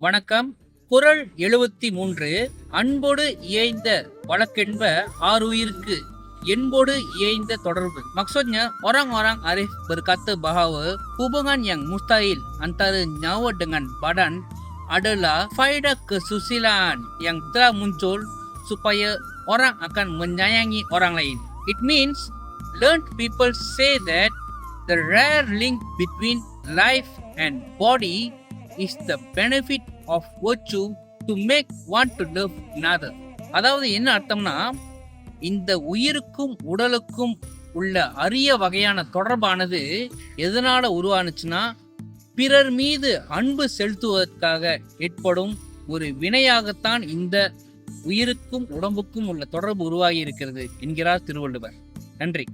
வணக்கம் குறள் எழுபத்தி மூன்று அன்போடு இயைந்த வழக்கென்ப ஆறுயிருக்கு என்போடு iaiந்த தொடர்பு maksudnya orang-orang arif berkata bahawa hubungan yang mustahil antara nyawa dengan badan adalah faedah kesusilaan yang telah muncul supaya orang akan menyayangi orang lain. It means learned people say that the rare link between life and body is the benefit of virtue to make want to love another. அதாவது என்ன அர்த்தம்னா இந்த உயிருக்கும் உடலுக்கும் உள்ள அரிய வகையான தொடர்பானது எதனால உருவானுச்சுன்னா பிறர் மீது அன்பு செலுத்துவதற்காக ஏற்படும் ஒரு வினையாகத்தான் இந்த உயிருக்கும் உடம்புக்கும் உள்ள தொடர்பு உருவாகி இருக்கிறது என்கிறார் திருவள்ளுவர் நன்றி